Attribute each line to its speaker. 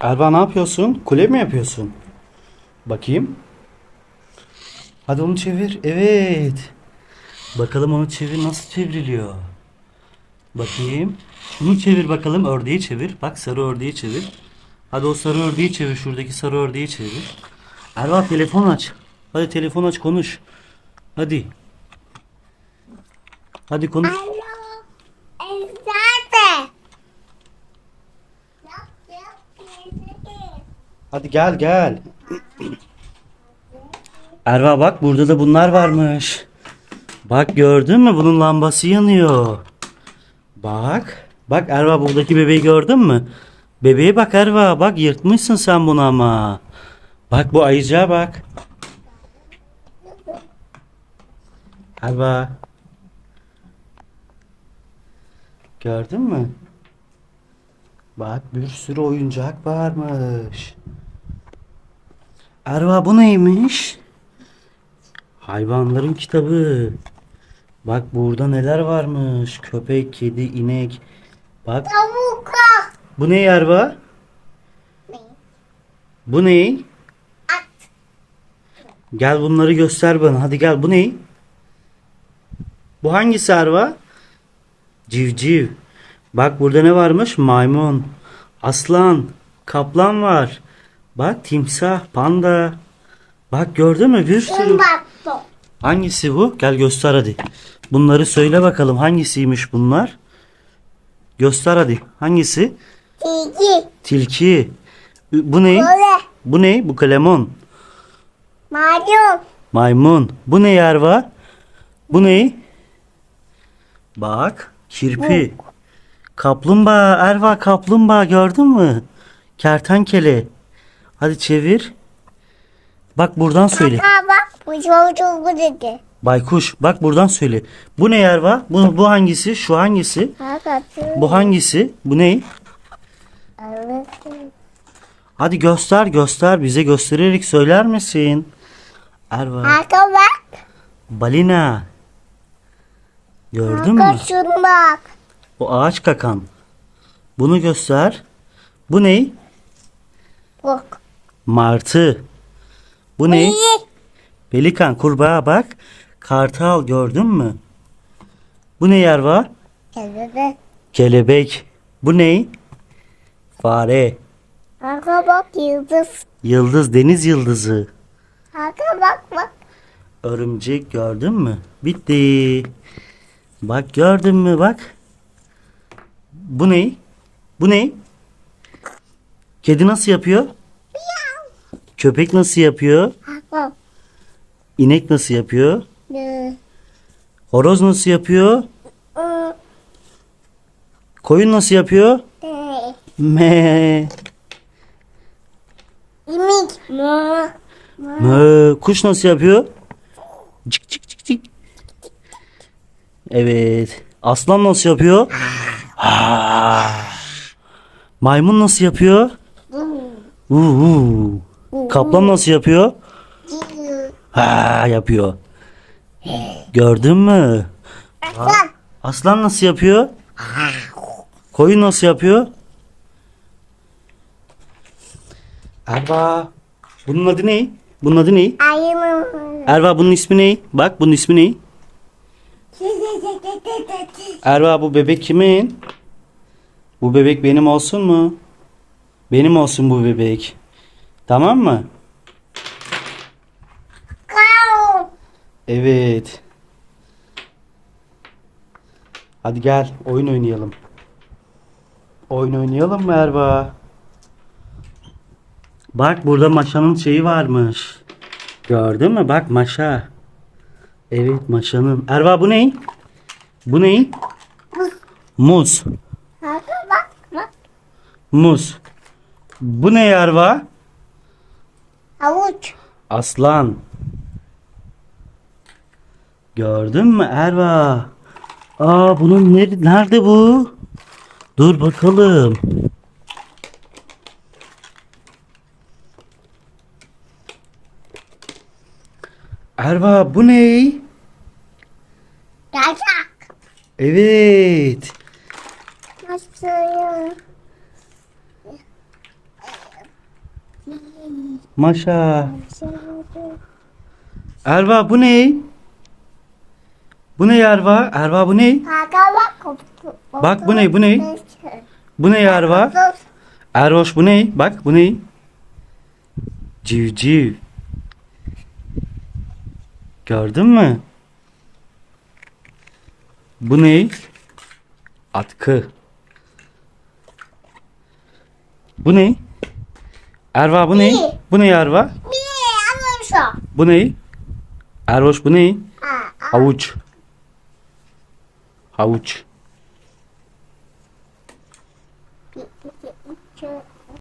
Speaker 1: Erba ne yapıyorsun? Kule mi yapıyorsun? Bakayım. Hadi onu çevir. Evet. Bakalım onu çevir nasıl çevriliyor. Bakayım. Şunu çevir bakalım. Ördeği çevir. Bak sarı ördeği çevir. Hadi o sarı ördeği çevir. Şuradaki sarı ördeği çevir. Erba telefon aç. Hadi telefon aç konuş. Hadi. Hadi konuş. Hadi gel gel. Erva bak burada da bunlar varmış. Bak gördün mü bunun lambası yanıyor. Bak. Bak Erva buradaki bebeği gördün mü? Bebeğe bak Erva bak yırtmışsın sen bunu ama. Bak bu ayıcığa bak. Erva. Gördün mü? Bak bir sürü oyuncak varmış. Erva bu neymiş? Hayvanların kitabı. Bak burada neler varmış. Köpek, kedi, inek. Bak
Speaker 2: Tavuk.
Speaker 1: bu ne Erva?
Speaker 2: Ne?
Speaker 1: Bu ne?
Speaker 2: At.
Speaker 1: Gel bunları göster bana. Hadi gel bu ne? Bu hangisi Erva? Civciv. Bak burada ne varmış? Maymun, aslan, kaplan var. Bak timsah, panda. Bak gördün mü? Bir sürü. Hangisi bu? Gel göster hadi. Bunları söyle bakalım. Hangisiymiş bunlar? Göster hadi. Hangisi?
Speaker 2: Tilki.
Speaker 1: Tilki. Bu ne?
Speaker 2: Böyle.
Speaker 1: Bu ne? Bu kalemon.
Speaker 2: Malum.
Speaker 1: Maymun. Bu ne Erva? Bu ne? Bak. Kirpi. Kaplumbağa. Erva kaplumbağa gördün mü? Kertenkele. Hadi çevir. Bak buradan söyle.
Speaker 2: Kaka bak. Bu çocuğu dedi.
Speaker 1: Baykuş. Bak buradan söyle. Bu ne Erva? Bu, bu hangisi? Şu hangisi? Bu hangisi? Bu ne? Hadi göster göster. Bize göstererek söyler misin? Erva.
Speaker 2: Kaka bak.
Speaker 1: Balina. Gördün mü?
Speaker 2: Bak.
Speaker 1: O ağaç kakan. Bunu göster. Bu ne?
Speaker 2: Bak.
Speaker 1: Martı. Bu ne? Pelikan, kurbağa bak. Kartal gördün mü? Bu ne yer var?
Speaker 2: Evet.
Speaker 1: Kelebek. Bu ne? Fare.
Speaker 2: Kaka bak yıldız.
Speaker 1: Yıldız, deniz yıldızı.
Speaker 2: Kaka bak bak.
Speaker 1: Örümcek gördün mü? Bitti. Bak gördün mü bak. Bu ne? Bu ne? Kedi nasıl yapıyor? Köpek nasıl yapıyor? İnek nasıl yapıyor? Horoz nasıl yapıyor? Koyun nasıl yapıyor? Me.
Speaker 2: İmik. Ne?
Speaker 1: Mö. Kuş nasıl yapıyor? Cik cik cik cik. Evet. Aslan nasıl yapıyor? Maymun nasıl yapıyor? Uhu. Kaplan nasıl yapıyor? Ha yapıyor. Gördün mü?
Speaker 2: Aslan.
Speaker 1: Aslan nasıl yapıyor? Koyun nasıl yapıyor? Erba. Bunun adı ne? Bunun adı ne?
Speaker 2: Ayımın.
Speaker 1: Erba bunun ismi ne? Bak bunun ismi ne? Erba bu bebek kimin? Bu bebek benim olsun mu? Benim olsun bu bebek. Tamam mı? Evet. Hadi gel oyun oynayalım. Oyun oynayalım mı Erba? Bak burada Maşa'nın şeyi varmış. Gördün mü? Bak Maşa. Evet Maşa'nın. Erba bu ne? Bu ne? Muz.
Speaker 2: Kaka bak bak.
Speaker 1: Muz. Bu ne Erba?
Speaker 2: Havuç.
Speaker 1: Aslan. Gördün mü Erva? Aa bunun nere- nerede bu? Dur bakalım. Erva bu ne?
Speaker 2: Yacak.
Speaker 1: Evet.
Speaker 2: Nasıl?
Speaker 1: Maşa. Erva bu ne? Bu ne Erva? Erva bu ne?
Speaker 2: Bak.
Speaker 1: Bak, bu ne, bu ne? Bu ne Erva? Erhoş bu ne? Bak bu ne? Civciv. Gördün mü? Bu ne? Atkı. Bu ne? Erva bu ne? Bu ne Erva? Bu ne? Erhoş bu ne?
Speaker 2: Ha,
Speaker 1: Havuç. Havuç.